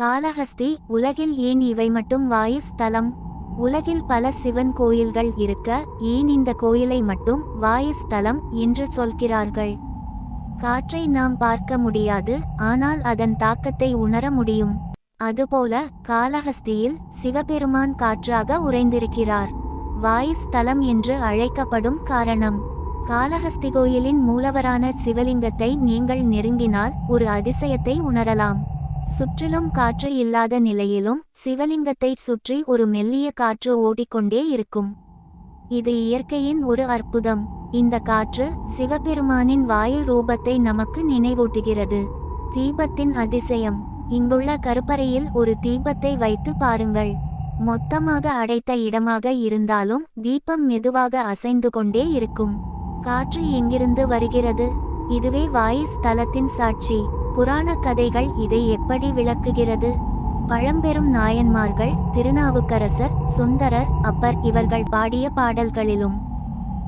காளஹஸ்தி உலகில் ஏன் இவை மட்டும் வாயு ஸ்தலம் உலகில் பல சிவன் கோயில்கள் இருக்க ஏன் இந்த கோயிலை மட்டும் வாயு ஸ்தலம் என்று சொல்கிறார்கள்? காற்றை நாம் பார்க்க முடியாது ஆனால் அதன் தாக்கத்தை உணர முடியும். அதுபோல காளஹஸ்தியில் சிவபெருமான் காற்றாக உறைந்திருக்கிறார். வாயு ஸ்தலம் என்று அழைக்கப்படும் காரணம். காளஹஸ்தி கோயிலின் மூலவரான சிவலிங்கத்தை நீங்கள் நெருங்கினால் ஒரு அதிசயத்தை உணரலாம். சுற்றிலும் காற்று இல்லாத நிலையிலும் சிவலிங்கத்தை சுற்றி ஒரு மெல்லிய காற்று ஓடிக்கொண்டே இருக்கும். இது இயற்கையின் ஒரு அற்புதம். இந்த காற்று சிவபெருமானின் வாயு ரூபத்தை நமக்கு நினைவூட்டுகிறது. தீபத்தின் அதிசயம். இங்குள்ள கருப்பறையில் ஒரு தீபத்தை வைத்து பாருங்கள். மொத்தமாக அடைத்த இடமாக இருந்தாலும் தீபம் மெதுவாக அசைந்து கொண்டே இருக்கும். காற்று எங்கிருந்து வருகிறது? இதுவே வாயு ஸ்தலத்தின் சாட்சி. புராண கதைகள் இதை எப்படி விளக்குகிறது? பழம்பெரும் நாயன்மார்கள் திருநாவுக்கரசர் சுந்தரர் அப்பர் இவர்கள் பாடிய பாடல்களிலும்.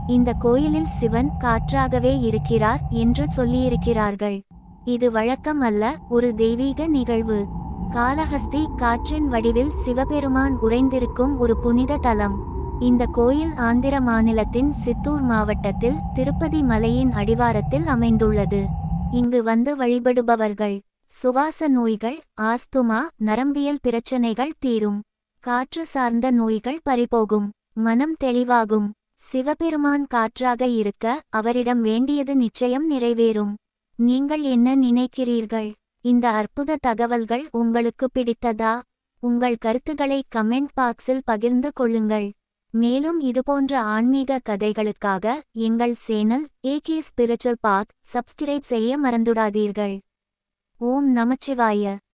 இந்த கோயிலில் சிவன் காற்றாகவே இருக்கிறார் என்று சொல்லியிருக்கிறார்கள். இது வழக்கம் அல்ல ஒரு தெய்வீக நிகழ்வு. காளஹஸ்தி காற்றின் வடிவில் சிவபெருமான் உறைந்திருக்கும் ஒரு புனித தலம். இந்த கோயில் ஆந்திர மாநிலத்தின் சித்தூர் மாவட்டத்தில் திருப்பதி மலையின் அடிவாரத்தில் அமைந்துள்ளது. இங்கு வந்து வழிபடுபவர்கள். சுவாச நோய்கள் ஆஸ்துமா நரம்பியல் பிரச்சனைகள் தீரும். காற்று சார்ந்த நோய்கள் பறிபோகும். மனம் தெளிவாகும். சிவபெருமான் காற்றாக இருக்க அவரிடம் வேண்டியது நிச்சயம் நிறைவேறும். நீங்கள் என்ன நினைக்கிறீர்கள்? இந்த அற்புத தகவல்கள் உங்களுக்கு பிடித்ததா? உங்கள் கருத்துக்களை கமெண்ட் பாக்ஸில் பகிர்ந்து கொள்ளுங்கள். மேலும் இதுபோன்ற ஆன்மீக கதைகளுக்காக எங்கள் channel AK spiritual path subscribe செய்ய மறந்துடாதீர்கள். ஓம் நமச்சிவாய.